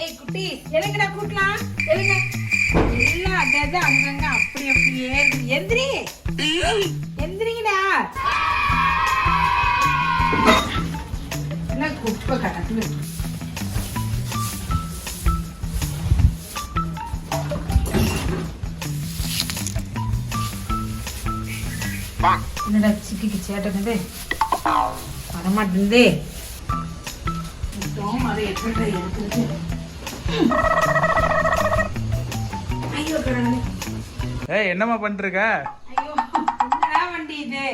ஏய் குட்டி எதுக்குடா கூட்டலாம்? எதுங்க எல்லாம் அதாவது அங்கங்க அப்படி அப்படியே இருக்கு. எந்திரி. எந்திரிங்கடா. குப்பை கிடக்குது என்னடா சிக்கிக்கு சேட்டனது? வரமாட்டேங்குதே. மொத்தம் அதை எப்படி எடுக்கிறது ஏய் என்னம்மா பண்ணிருக்க வண்டி இது?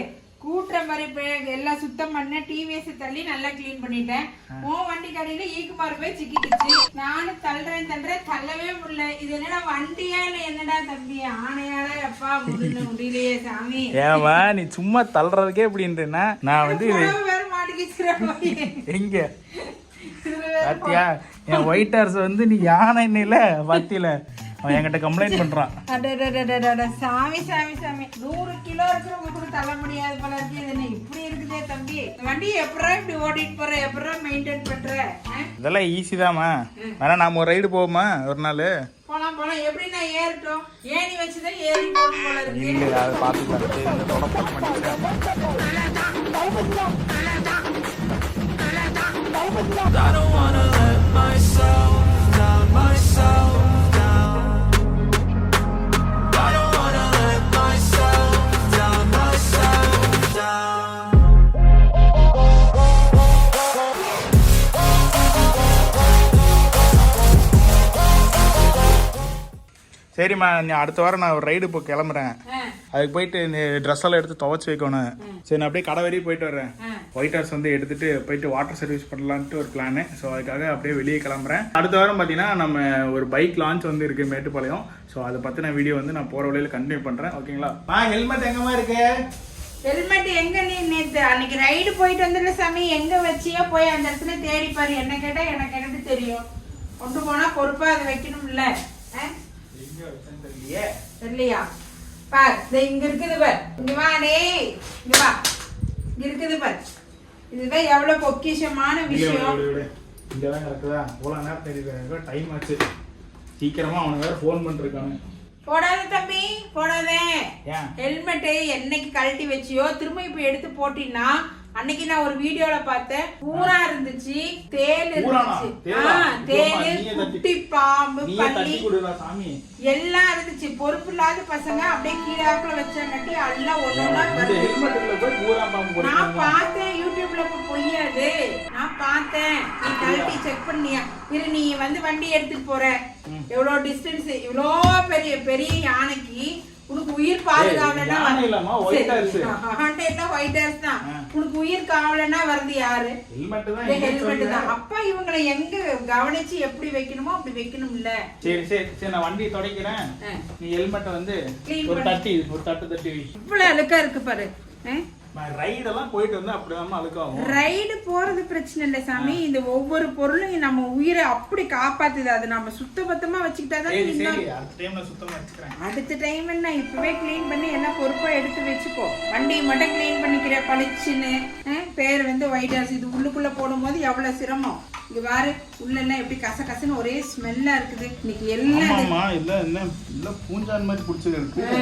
கூட்டுற மாதிரி எல்லாம் சுத்தம் பண்ண டிவிஎஸ் தள்ளி நல்லா க்ளீன் பண்ணிட்டேன். உன் வண்டி கடையில ஈக்குமார் போய் சிக்கிடுச்சு நானும் தள்ளுறேன் தள்ளுறேன் தள்ளவே முடியல. இது என்னடா வண்டியா இல்ல என்னடா தம்பி? ஆணையால அப்பா முடியல முடியலையே சாமி. ஏமா நீ சும்மா தள்ளுறதுக்கே இப்படின்றேன்னா நான் வந்து. எங்க? பாத்தியா? என் ஒயிட் ஹார்ஸ் வந்து நீ யானை இன்னில பாத்தியில அவன் என்கிட்ட கம்ப்ளைண்ட் பண்றான். அடடடடடட, சாமி சாமி சாமி. நூறு கிலோ இருக்கிறவங்க கூட தள்ள முடியாது போல இருக்கு. இது என்ன இப்படி இருக்குதே தம்பி. வண்டி எப்படா இப்படி ஓட்டிட்டு போற? எப்படா மெயின்டைன் பண்ற? இதெல்லாம் ஈஸி தாம்மா. வேணா நாம ஒரு ரைடு போவோமா ஒரு நாள். போலாம் போலாம். எப்படி நான் ஏறட்டும்? ஏணி வச்சுதான் ஏறி போகணும் போல இருக்கு. இல்லை அதை பார்த்துக்கலாம் சரிம்மா நீ அடுத்த வாரம் நான் ஒரு ரைடு இப்போ கிளம்புறேன் ஆ, அதுக்கு போயிட்டு இந்த ட்ரெஸ் எல்லாம் எடுத்து துவைச்சு வைக்கணும். சரி நான் அப்படியே கடை வரையும் போயிட்டு வரேன். ஒயிட் ஹவுஸ் வந்து எடுத்துட்டு போயிட்டு வாட்டர் சர்வீஸ் பண்ணலான்ட்டு ஒரு பிளானு ஸோ அதுக்காக அப்படியே வெளியே கிளம்புறேன். அடுத்த வாரம் பார்த்தீங்கன்னா நம்ம ஒரு பைக் லான்ச் வந்து இருக்கு மேட்டுப்பாளையம். ஸோ அதை பற்றின வீடியோ வந்து நான் போகிற வழியில் கண்டினியூ பண்ணுறேன் ஓகேங்களா ஆ ஹெல்மெட் எங்கம்மா இருக்கு? ஹெல்மெட் எங்க நீ நேத்து? அன்னைக்கு ரைடு போயிட்டு வந்துடல சாமி எங்க வச்சியோ போய் அந்த இடத்துல தேடி பாரு. என்ன கேட்டா எனக்கு எனக்கு தெரியும். கொண்டு போனா பொறுப்பா அதை வைக்கணும்ல? தெரியலையா? பார் இங்க இருக்குது பார். இங்க வா டேய். இங்க வா. இங்க இருக்குது பார். இதுதான் எவ்வளவு பொக்கிஷமான விஷயம். இங்கே தான் கிடக்குதா இவ்வளோ நேரம் தெரியுது டைம் ஆச்சு. சீக்கிரமா அவனுக்கு வேற ஃபோன் பண்ணிருக்காங்க போடாத தம்பி போடாதே. ஹெல்மெட்டு என்னைக்கு கழட்டி வச்சியோ திரும்ப இப்ப எடுத்து போட்டினா அன்னைக்கு நான் ஒரு வீடியோல பார்த்தேன். பூரா இருந்துச்சு தேல்? இருந்துச்சு. தேலு? குட்டி பாம்பு பள்ளி எல்லாம் இருந்துச்சு. பொறுப்பு இல்லாத பசங்க அப்படியே கீழாக்குல வச்சாங்கட்டி எல்லாம் ஒண்ணு நான் பார்த்தேன் யூடியூப்ல பொய்யாது. நான் பார்த்தேன். நீ கழட்டி செக் பண்ணியா? இரு நீ வந்து வண்டி எடுத்துட்டு போற. எவ்வளவு டிஸ்டன்ஸ் இவ்வளோ பெரிய பெரிய யானைக்கு உனக்கு உயிர் பாதுகாவலன்னா ஒயிட் ஹார்ஸ் தான் ஆ. உனக்கு உயிர் காவலன்னா வருது யாரு ஹெல்மெட் தான் ஹெல்மெட் அப்பா இவங்களை எங்க கவனிச்சு எப்படி வைக்கணுமோ அப்படி வைக்கணும்ல சரி சரி சரி நான் வண்டி துடைக்கிறேன். நீ ஹெல்மெட்டை வந்து ஒரு. தட்டி ஒரு தட்டு தட்டி. இவ்வளவு அழுக்கா இருக்கு பாரு? நான் ரைடெல்லாம் போயிட்டு வந்து அப்படிதான் அழுக்காகும். ரைடு போறது பிரச்சனை இல்லை சாமி. இந்த ஒவ்வொரு பொருளையும் நம்ம உயிரை அப்படி காப்பாத்துது. அது நம்ம சுத்தபத்தமா சரி அடுத்த டைம்ல சுத்தமா வச்சுக்கிறேன். அடுத்த டைம் என்ன இப்பவே க்ளீன் பண்ணி எல்லாம் பொறுப்பா எடுத்து வச்சுக்கோ. வண்டி மட்டும் க்ளீன் பண்ணிக்கிற பளிச்சுன்னு பேர் வந்து ஒயிட் ஹவுஸ் இது உள்ளுக்குள்ள போடும்போது எவ்வளவு சிரமம். இங்க பாரு உள்ள எல்லாம் எப்படி கச கசன்னு ஒரே ஸ்மெல்லா இருக்குது. இன்னைக்கு எல்லாம் ஆமாமா இல்ல என்ன இல்ல பூஞ்சான் மாதிரி ஆ,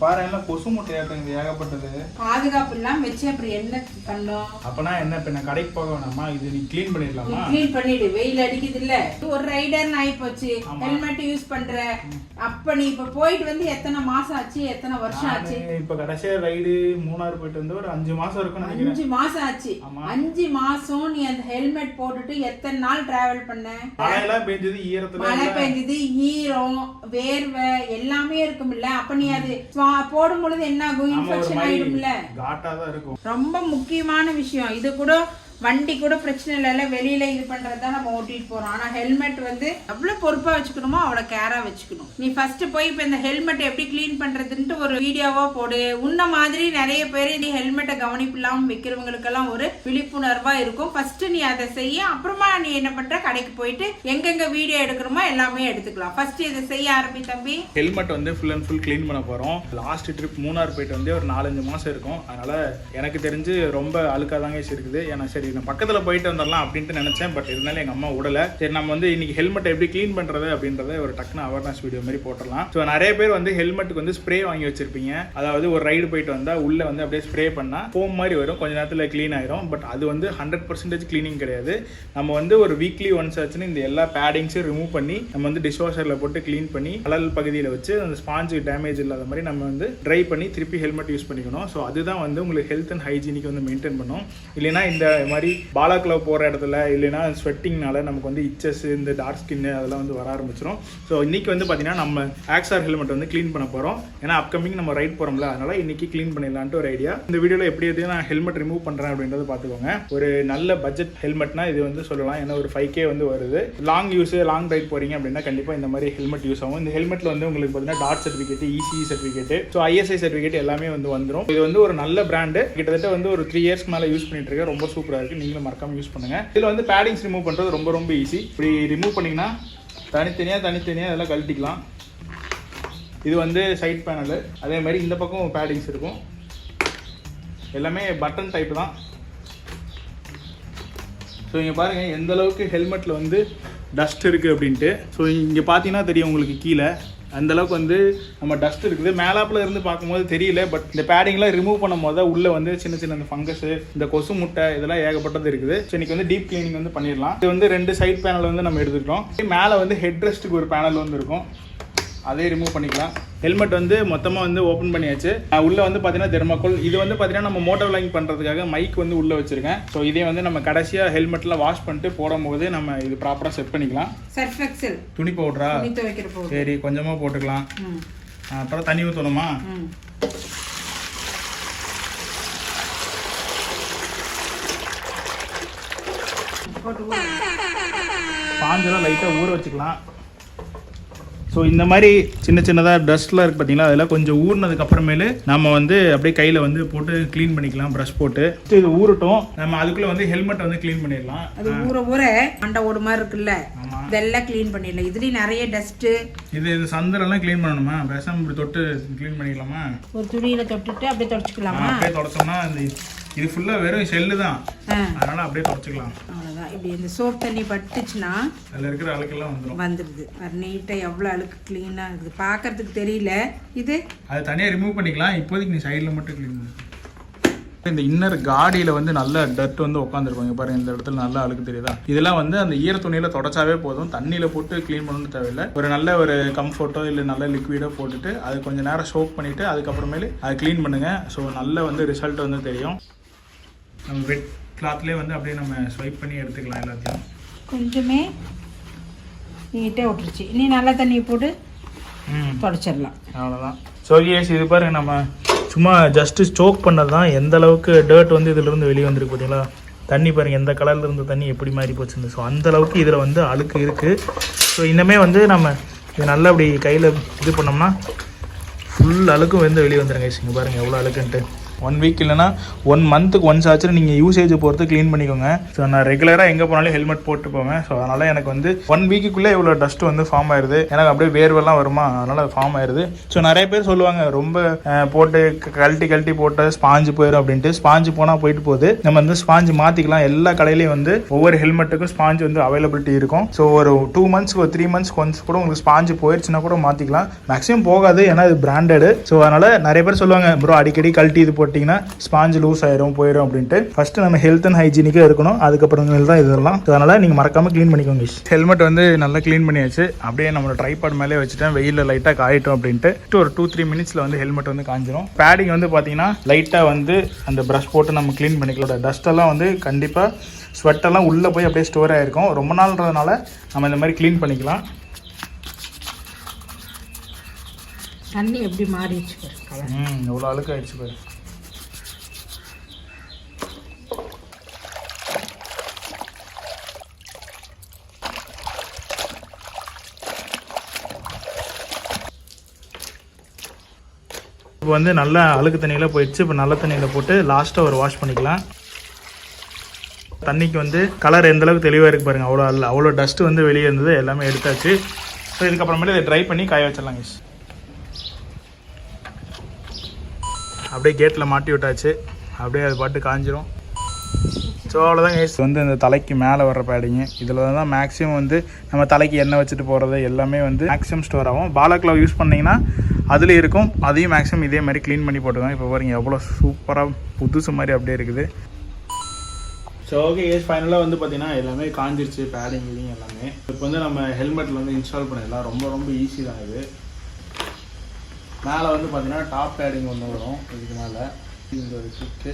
பாரு எல்லாம் கொசு முட்டையாட்டங்க ஏகப்பட்டது. பாதுகாப்பு இல்லாம வச்சு அப்புறம் என்ன பண்ணோம்? அப்பனா என்ன இப்ப நான் கடைக்கு போக வேணாமா? இது நீ க்ளீன் பண்ணிடலாமா? க்ளீன் பண்ணிடு வெயில் அடிக்குது இல்ல ஒரு ரைடர் ஆகி போச்சு ஆமா. ஹெல்மெட் யூஸ் பண்ற. அப்ப நீ இப்ப போயிட்டு வந்து எத்தனை மாசம் ஆச்சு எத்தனை வருஷம் ஆச்சு? இப்ப கடைசியா ரைடு மூணாறு போயிட்டு வந்து ஒரு அஞ்சு மாசம் நினைக்கிறேன். அஞ்சு மாசம் ஆச்சு. ஆமா. அஞ்சு மாசம் நீ அந்த ஹெல்மெட் போட்டுட்டு எத்தனை நாள் டிராவல் பண்ண. மழையெல்லாம் பெஞ்சது ஈரத்துல மழை பெஞ்சது ஈரம் வேர்வை எல்லாமே இருக்கும்ல. அப்ப நீ அது போடும் பொழுது என்ன ஆகும் இன்ஃபெக்ஷன் ஆயிடும்ல. காட்டா தான் இருக்கும். ரொம்ப முக்கியமான விஷயம். இது கூட வண்டி கூட பிரச்சனை இல்லைல்ல வெளியில இது பண்றது தான் நம்ம ஓட்டிட்டு போறோம். ஆனா ஹெல்மெட் வந்து எவ்வளவு பொறுப்பா வச்சுக்கணுமோ அவ்வளவு கேரா வச்சுக்கணும். நீ ஃபர்ஸ்ட் போய் இப்ப இந்த ஹெல்மெட் எப்படி க்ளீன் பண்றதுன்ட்டு ஒரு வீடியோவா போடு. உன்ன மாதிரி நிறைய பேர் நீ ஹெல்மெட்டை கவனிப்பு இல்லாம வைக்கிறவங்களுக்கெல்லாம் ஒரு விழிப்புணர்வா இருக்கும். ஃபர்ஸ்ட் நீ அதை செய்ய அப்புறமா நீ என்ன பண்ற? கடைக்கு போயிட்டு எங்கெங்க வீடியோ எடுக்கிறோமோ எல்லாமே எடுத்துக்கலாம். ஃபர்ஸ்ட் இதை செய்ய ஆரம்பி தம்பி. ஹெல்மெட் வந்து ஃபுல் அண்ட் ஃபுல் க்ளீன் பண்ண போகிறோம் லாஸ்ட் ட்ரிப் மூணார் போயிட்டு வந்து ஒரு நாலஞ்சு மாதம் இருக்கும். அதனால் எனக்கு தெரிஞ்சு ரொம்ப அழுக்காக தாங்க இருக்குது. ஏன்னா சரி நான் பக்கத்தில் போயிட்டு வந்துடலாம் அப்படின்ட்டு நினச்சேன். பட் இருந்தாலும் எங்கள் அம்மா விடல சரி நம்ம வந்து இன்னைக்கு ஹெல்மெட் எப்படி க்ளீன் பண்ணுறது அப்படின்றத ஒரு டக்குனு அவேர்னஸ் வீடியோ மாதிரி போட்டுடலாம். ஸோ நிறைய பேர் வந்து ஹெல்மெட்டுக்கு வந்து ஸ்ப்ரே வாங்கி வச்சிருப்பீங்க. அதாவது ஒரு ரைடு போயிட்டு வந்தால் உள்ள வந்து அப்படியே ஸ்ப்ரே பண்ணால் ஃபோம் மாதிரி வரும். கொஞ்ச நேரத்தில் க்ளீன் ஆயிரும். பட் அது வந்து ஹண்ட்ரட் பர்சன்டேஜ் க்ளீனிங் கிடையாது. நம்ம வந்து ஒரு வீக்லி ஒன்ஸ் ஆச்சுன்னு இந்த எல்லா பேடிங்ஸையும் ரிமூவ் பண்ணி நம்ம வந்து டிஷ்வாஷரில் போட்டு க்ளீன் பண்ணி கலல் பகுதியில் வச்சு அந்த ஸ்பாஞ்சு டேமேஜ் இல்லாத மாதிரி நம்ம வந்து ட்ரை பண்ணி திருப்பி ஹெல்மெட் யூஸ் பண்ணிக்கணும். ஸோ அதுதான் வந்து உங்களுக்கு ஹெல்த் அண்ட் ஹைஜீனிக் வந்து மெயின்டைன் பண்ணும். இல்லைனா இந்த மாதிரி பாலாக்ல போகிற இடத்துல இல்லைனா ஸ்வெட்டிங்னால நமக்கு வந்து இச்சஸ் இந்த டார்க் ஸ்கின்னு அதெல்லாம் வந்து வர ஆரம்பிச்சிடும் ஸோ இன்னைக்கு வந்து பார்த்தீங்கன்னா நம்ம ஆக்ஸார் ஹெல்மெட் வந்து க்ளீன் பண்ண போகிறோம் ஏன்னா அப்கமிங் நம்ம ரைட் போகிறோம்ல அதனால இன்னைக்கு க்ளீன் பண்ணிடலான்ட்டு ஒரு ஐடியா இந்த வீடியோவில் எப்படி எப்படி நான் ஹெல்மெட் ரிமூவ் பண்ணுறேன் அப்படின்றத பார்த்துக்கோங்க. ஒரு நல்ல பட்ஜெட் ஹெல்மெட்னா இது வந்து சொல்லலாம். ஏன்னா ஒரு ஃபைவ் கே வந்து வருது. லாங் யூஸ் லாங் ரைட் போகிறீங்க அப்படின்னா கண்டிப்பாக இந்த மாதிரி ஹெல்மெட் யூஸ் ஆகும். இந்த ஹெல்மெட்டில் வந்து உங்களுக்கு பார்த்தீங்கன்னா DOT certificate ECE certificate so ISI certificate எல்லாமே வந்து வந்துடும் இது வந்து ஒரு நல்ல பிராண்டு கிட்டத்தட்ட வந்து ஒரு த்ரீ இயர்ஸ் மேலே யூஸ் பண்ணிட்டு இருக்கேன். ரொம்ப சூப்பராக இருக்குது நீங்களும் மறக்காம யூஸ் பண்ணுங்க. இதில் வந்து பேடிங்ஸ் ரிமூவ் பண்ணுறது ரொம்ப ரொம்ப ஈஸி இப்படி ரிமூவ் பண்ணிங்கன்னா தனித்தனியாக தனித்தனியாக இதெல்லாம் கழட்டிக்கலாம். இது வந்து சைட் பேனலு அதே மாதிரி இந்த பக்கம் பேடிங்ஸ் இருக்கும். எல்லாமே பட்டன் டைப் தான். ஸோ இங்கே பாருங்கள் எந்த அளவுக்கு ஹெல்மெட்டில் வந்து டஸ்ட் இருக்குது அப்படின்ட்டு. ஸோ இங்கே பார்த்தீங்கன்னா தெரியும் உங்களுக்கு கீழே. அந்த அளவுக்கு வந்து நம்ம டஸ்ட் இருக்குது. மேலாப்பில் இருந்து பார்க்கும்போது தெரியல பட் இந்த பேடிங்லாம் ரிமூவ் பண்ணும் போது உள்ளே வந்து சின்ன சின்ன இந்த ஃபங்கஸு இந்த கொசு முட்டை இதெல்லாம் ஏகப்பட்டது இருக்குது. ஸோ இன்றைக்கி வந்து டீப் கிளீனிங் வந்து பண்ணிடலாம். இது வந்து ரெண்டு சைட் பேனல் வந்து நம்ம எடுத்துக்கிட்டோம். மேலே வந்து ஹெட் ரெஸ்ட்டுக்கு ஒரு பேனல் வந்து இருக்கும். அதே ரிமூவ் பண்ணிக்கலாம். ஹெல்மெட் வந்து மொத்தமாக வந்து ஓப்பன் பண்ணியாச்சு. உள்ள வந்து பார்த்தீங்கன்னா தெர்மாக்கோல் இது வந்து பார்த்தீங்கன்னா நம்ம மோட்டோ விளாகிங் பண்ணுறதுக்காக மைக் வந்து உள்ளே வச்சிருக்கேன். ஸோ இதே வந்து நம்ம கடைசியாக ஹெல்மெட்டில் வாஷ் பண்ணிட்டு போடும்போது நம்ம இது ப்ராப்பராக செட் பண்ணிக்கலாம். சர்ஃப் எக்ஸல் துணி பவுடரா சரி கொஞ்சமாக போட்டுக்கலாம். அப்புறம் தண்ணி ஊற்றணுமா. பாஞ்செல்லாம் லைட்டாக ஊற வச்சுக்கலாம். ஸோ இந்த மாதிரி சின்ன சின்னதாக டஸ்ட்லாம் இருக்குது பார்த்தீங்களா அதெல்லாம் கொஞ்சம் ஊறினதுக்கு அப்புறமேலு நம்ம வந்து அப்படியே கையில் வந்து போட்டு க்ளீன் பண்ணிக்கலாம் ப்ரஷ் போட்டு. இது ஊறட்டும். நம்ம அதுக்குள்ளே வந்து ஹெல்மெட்டை வந்து க்ளீன் பண்ணிடலாம். அது ஊற ஊற மண்டை ஓடு மாதிரி இருக்குல்ல? இதெல்லாம் க்ளீன் பண்ணிடலாம். இதுலயும் நிறைய டஸ்ட்டு இது இது சந்தரெல்லாம் க்ளீன் பண்ணணுமா? பேசாம இப்படி தொட்டு க்ளீன் பண்ணிக்கலாமா? ஒரு துணியில தொட்டுட்டு அப்படியே தொடச்சிக்கலாமா? அப்படியே தொடச்சோம்னா இந்த இது ஃபுல்லாக வெறும் ஷெல்லு தான். அதனால் அப்படியே தொடச்சிக்கலாம். அவ்வளோதான் இப்படி இந்த சோப் தண்ணி பட்டுச்சுன்னா அதில் இருக்கிற அழுக்கெல்லாம் வந்துடும் வந்துடுது அது நீட்டாக எவ்வளோ அழுக்கு க்ளீனாக இருக்குது. பார்க்கறதுக்கு தெரியல. இது? அது தனியாக ரிமூவ் பண்ணிக்கலாம். இப்போதைக்கு நீ சைடில் மட்டும் க்ளீன் பண்ணு. இந்த இன்னர் காடியில் வந்து நல்ல டர்ட் வந்து உட்காந்துருக்கும் பாருங்க இந்த இடத்துல நல்லா அழுக்கு தெரியுதா? இதெல்லாம் வந்து அந்த ஈர துணியில் தொடச்சாவே போதும். தண்ணியில் போட்டு க்ளீன் பண்ணணும்னு தேவையில்லை. ஒரு நல்ல ஒரு கம்ஃபர்ட்டோ இல்லை நல்ல லிக்விடோ போட்டுட்டு அது கொஞ்சம் நேரம் சோப் பண்ணிவிட்டு அதுக்கப்புறமேலு அதை க்ளீன் பண்ணுங்கள் ஸோ நல்ல வந்து ரிசல்ட் வந்து தெரியும். நம்ம வெட் கிளாத்லேயே வந்து அப்படியே நம்ம ஸ்வைப் பண்ணி எடுத்துக்கலாம் எல்லாத்தையும். கொஞ்சமே நீட்டாக விட்டுருச்சு. இனி நல்ல தண்ணி போட்டு தொடச்சிடலாம். அவ்வளோதான் ஸோ எஸ் இது பாருங்க நம்ம சும்மா ஜஸ்ட்டு ஸ்டோக் பண்ணது தான் எந்த அளவுக்கு டர்ட் வந்து இதிலிருந்து வெளியே வந்திருக்கு பார்த்தீங்களா தண்ணி பாருங்க எந்த கலர்ல இருந்த தண்ணி எப்படி மாறி போச்சுன்னு. ஸோ அந்த அளவுக்கு இதில் வந்து அழுக்கு இருக்குது ஸோ இன்னமே வந்து நம்ம இது நல்லா அப்படி கையில் இது பண்ணோம்னா ஃபுல் அழுக்கும் வந்து வெளியே வந்துருங்க இங்கே பாருங்கள் எவ்வளோ அழுக்குன்ட்டு. ஒன் வீக் இல்லைனா ஒன் மந்த்துக்கு ஒன்ஸ் ஆச்சு நீங்கள் யூசேஜ் பொறுத்து க்ளீன் பண்ணிக்கோங்க. ஸோ நான் ரெகுலராக எங்கே போனாலும் ஹெல்மெட் போட்டு போவேன். ஸோ அதனால் எனக்கு வந்து ஒன் வீக்குள்ளே இவ்வளோ டஸ்ட் வந்து ஃபார்ம் ஆயிடுது எனக்கு அப்படியே வேர்வெல்லாம் வருமா? அதனால் அது ஃபார்ம் ஆயிடுது ஸோ நிறைய பேர் சொல்லுவாங்க ரொம்ப போட்டு க- கழட்டி கழட்டி போட்டு ஸ்பாஞ்சு போயிடும் அப்படின்ட்டு. ஸ்பாஞ்சு போனால் போயிட்டு போகுது. நம்ம வந்து ஸ்பாஞ்சு மாற்றிக்கலாம் எல்லா கடையிலையும் வந்து ஒவ்வொரு ஹெல்மெட்டுக்கும் ஸ்பாஞ்சு வந்து அவைலபிலிட்டி இருக்கும். ஸோ ஒரு டூ மந்த்ஸ்க்கு ஒரு த்ரீ மந்த்ஸ்க்கு ஒன்ஸ் கூட உங்களுக்கு ஸ்பாஞ்சு போயிடுச்சுன்னா கூட மாற்றிக்கலாம் மேக்ஸிமம் போகாது ஏன்னா இது பிராண்டடு ஸோ அதனால் நிறைய பேர் சொல்லுவாங்க ப்ரோ அடிக்கடி கழட்டி இது போட்டு போட்டிங்கன்னா ஸ்பாஞ்சு லூஸ் ஆயிரும் போயிடும் அப்படின்ட்டு. ஃபர்ஸ்ட் நம்ம ஹெல்த் அண்ட் ஹைஜீனிக்காக இருக்கணும். அதுக்கப்புறமேல் தான் இதெல்லாம் அதனால நீங்கள் மறக்காம க்ளீன் பண்ணிக்கோங்க ஹெல்மெட் வந்து நல்லா க்ளீன் பண்ணியாச்சு. அப்படியே நம்ம ட்ரைபாட் மேலே வச்சுட்டேன். வெயிலில் லைட்டாக காயிட்டோம் அப்படின்ட்டு. ஒரு டூ த்ரீ மினிட்ஸில் வந்து ஹெல்மெட் வந்து காஞ்சிரும். பேடிங் வந்து பார்த்தீங்கன்னா லைட்டாக வந்து அந்த ப்ரஷ் போட்டு நம்ம க்ளீன் பண்ணிக்கலாம். டஸ்ட் எல்லாம் வந்து கண்டிப்பாக ஸ்வெட்டெல்லாம் உள்ளே போய் அப்படியே ஸ்டோர் ஆகிருக்கும் ரொம்ப நாள்ன்றதுனால நம்ம இந்த மாதிரி க்ளீன் பண்ணிக்கலாம். தண்ணி எப்படி மாறிடுச்சு பாரு ம் எவ்வளோ அழுக்கு ஆயிடுச்சு பாரு. இப்போ வந்து நல்லா அழுக்கு தண்ணியில் போயிடுச்சு. இப்போ நல்ல தண்ணியில் போட்டு லாஸ்ட்டாக ஒரு வாஷ் பண்ணிக்கலாம். தண்ணிக்கு வந்து கலர் எந்த அளவுக்கு தெளிவாக இருக்குது பாருங்க. அவ்வளோ அல்ல அவ்வளோ டஸ்ட்டு வந்து வெளியே இருந்தது. எல்லாமே எடுத்தாச்சு. ஸோ இதுக்கப்புறமேட்டு இதை ட்ரை பண்ணி காய வச்சிடலாம் கிஷ் அப்படியே கேட்டில் மாட்டி விட்டாச்சு. அப்படியே அது பாட்டு காஞ்சிரும். ஸோ அவ்வளோதான் கேஸ் வந்து இந்த தலைக்கு மேலே வர்ற பேடிங்கு இதில் தான் மேக்ஸிமம் வந்து நம்ம தலைக்கு எண்ணெய் வச்சுட்டு போகிறது எல்லாமே வந்து மேக்ஸிமம் ஸ்டோர் ஆகும். பாலாக்லவ் யூஸ் பண்ணிங்கன்னா அதில் இருக்கும். அதையும் மேக்ஸிமம் இதே மாதிரி க்ளீன் பண்ணி போட்டுக்கோங்க. இப்போ பாருங்க எவ்வளோ சூப்பராக புதுசு மாதிரி அப்படியே இருக்குது. ஸோ ஓகே ஏஸ் ஃபைனலாக வந்து பார்த்தீங்கன்னா எல்லாமே காஞ்சிருச்சு பேடிங் கீடிங் எல்லாமே. இப்போ வந்து நம்ம ஹெல்மெட்டில் வந்து இன்ஸ்டால் பண்ணிடலாம். ரொம்ப ரொம்ப ஈஸி தான் இது. மேலே வந்து பார்த்தீங்கன்னா டாப் பேடிங் ஒன்று வரும். இதுக்கு மேலே. இந்த ஒரு கிக்கு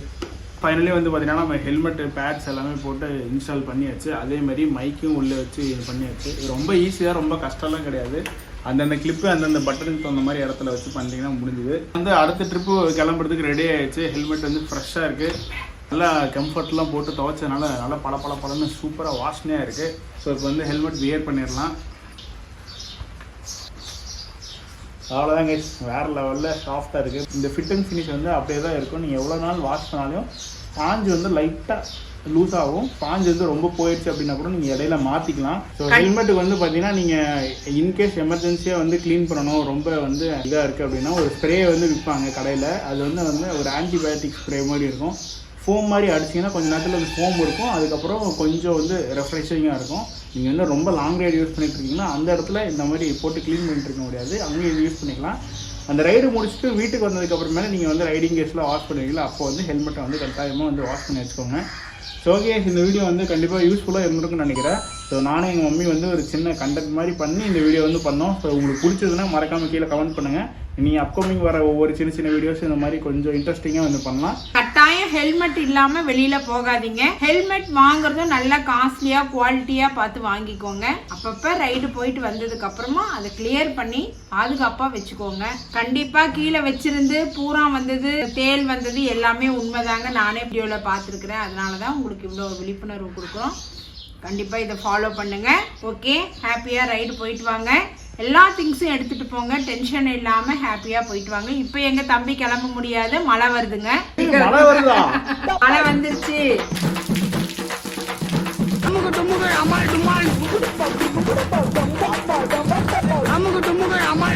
ஃபைனலி வந்து பார்த்தீங்கன்னா நம்ம ஹெல்மெட் பேட்ஸ் எல்லாமே போட்டு இன்ஸ்டால் பண்ணியாச்சு. அதே மாதிரி மைக்கும் உள்ளே வச்சு இது பண்ணியாச்சு. இது ரொம்ப ஈஸியாக ரொம்ப கஷ்டம்லாம் கிடையாது. அந்தந்த கிளிப்பு அந்தந்த பட்டனுக்கு தகுந்த மாதிரி இடத்துல வச்சு பண்ணிட்டீங்கன்னா முடிஞ்சுது. வந்து அடுத்த ட்ரிப்பு கிளம்புறதுக்கு ரெடி ஆயிடுச்சு. ஹெல்மெட் வந்து ஃப்ரெஷ்ஷாக இருக்குது நல்லா கம்ஃபர்ட்லாம் போட்டு துவைச்சதுனால நல்லா பல பல பலன்னு சூப்பராக வாசனையாக இருக்குது ஸோ இப்போ வந்து ஹெல்மெட் வியர் பண்ணிடலாம். அவ்வளோதாங்க வேறு லெவலில் சாஃப்டாக இருக்குது இந்த ஃபிட் அண்ட் ஃபினிஷ் வந்து அப்படியே தான் இருக்கும். நீங்கள் எவ்வளோ நாள் வாஷ் பண்ணாலும் காஞ்சி வந்து லைட்டாக லூஸ் ஆகும். பாஞ்சு வந்து ரொம்ப போயிடுச்சு அப்படின்னா கூட நீங்கள் இடையில மாற்றிக்கலாம் ஸோ ஹெல்மெட்டுக்கு வந்து பார்த்தீங்கன்னா நீங்கள் இன்கேஸ் எமர்ஜென்சியாக வந்து க்ளீன் பண்ணணும். ரொம்ப வந்து இதாக இருக்குது அப்படின்னா ஒரு ஸ்ப்ரே வந்து விற்பாங்க கடையில். அது வந்து வந்து ஒரு ஆன்டிபயோட்டிக் ஸ்ப்ரே மாதிரி இருக்கும். ஃபோம் மாதிரி அடிச்சிங்கன்னா கொஞ்சம் நேரத்தில் அந்த ஃபோம் இருக்கும். அதுக்கப்புறம் கொஞ்சம் வந்து ரெஃப்ரெஷிங்காக இருக்கும். நீங்கள் வந்து ரொம்ப லாங் ரைடு யூஸ் பண்ணிட்டு இருக்கீங்கன்னா அந்த இடத்துல இந்த மாதிரி போட்டு க்ளீன் பண்ணிட்டு இருக்க முடியாது. அங்கேயும் இது யூஸ் பண்ணிக்கலாம். அந்த ரைடு முடிச்சுட்டு வீட்டுக்கு வந்ததுக்கப்புறமேல நீங்கள் வந்து ரைடிங் கேஸில் வாஷ் பண்ணுவீங்களா? அப்போ வந்து ஹெல்மெட்டை வந்து கட்டாயமாக வந்து வாஷ் பண்ணி வச்சுக்கோங்க. ஸோ ஓகே இந்த வீடியோ வந்து கண்டிப்பாக யூஸ்ஃபுல்லாக இருந்திருக்குன்னு நினைக்கிறேன். ஸோ நானும் எங்கள் மம்மி வந்து ஒரு சின்ன கண்டென்ட் மாதிரி பண்ணி இந்த வீடியோ வந்து பண்ணோம். ஸோ உங்களுக்கு பிடிச்சதுன்னா மறக்காமல் கீழே கமெண்ட் பண்ணுங்கள் நீங்கள் அப்கமிங் வர ஒவ்வொரு சின்ன சின்ன வீடியோஸ் இந்த மாதிரி கொஞ்சம் இன்ட்ரெஸ்டிங்காக வந்து பண்ணலாம். கட்டாயம் ஹெல்மெட் இல்லாம வெளியில போகாதீங்க. ஹெல்மெட் வாங்குறதும் நல்லா காஸ்ட்லியா குவாலிட்டியா பார்த்து வாங்கிக்கோங்க. அப்பப்ப ரைடு போயிட்டு வந்ததுக்கு அப்புறமா அதை கிளியர் பண்ணி பாதுகாப்பா வச்சுக்கோங்க. கண்டிப்பா கீழே வச்சிருந்து பூரா வந்தது தேல் வந்தது எல்லாமே உண்மைதாங்க. நானே வீடியோல அதனால அதனாலதான் உங்களுக்கு இவ்வளோ விழிப்புணர்வு கொடுக்குறோம். கண்டிப்பாக இதை ஃபாலோ பண்ணுங்கள் ஓகே ஹாப்பியாக ரைடு போயிட்டு வாங்க. எல்லா திங்ஸும் எடுத்துகிட்டு போங்க. டென்ஷன் இல்லாமல் ஹாப்பியாக போயிட்டு வாங்க. இப்போ எங்கள் தம்பி கிளம்ப முடியாது. மழை வருதுங்க. மழை வந்துருச்சு. அம்மா